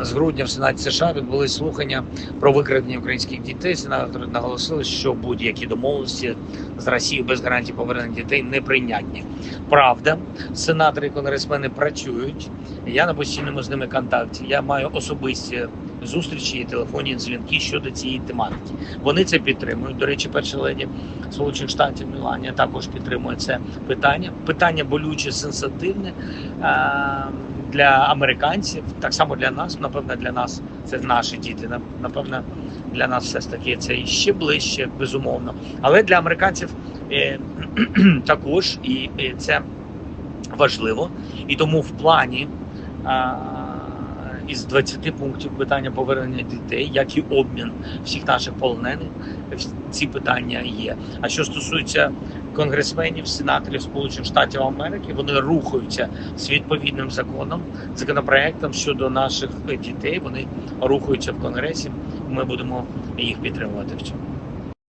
З грудня в Сенаті США відбулись слухання про викрадення українських дітей. Сенатори наголосили, що будь-які домовленості з Росією без гарантії повернення дітей неприйнятні. Правда, сенатори і конгресмени працюють. Я на постійному з ними контакті. Я маю особисті зустрічі і телефонні дзвінки щодо цієї тематики. Вони це підтримують. До речі, перша леді Сполучених Штатів Міланія також підтримує це питання. Питання болюче, сенситивне. Е, для американців, так само для нас, напевно, для нас це наші діти. Напевно, для нас все ж таки це ще ближче, безумовно. Але для американців е, також і е, це важливо. І тому в плані а, із 20 пунктів питання повернення дітей, як і обмін всіх наших полонених, ці питання є. А що стосується конгресменів, сенаторів Сполучених Штатів Америки, вони рухаються з відповідним законом, законопроектом щодо наших дітей. Вони рухаються в конгресі. Ми будемо їх підтримувати в цьому.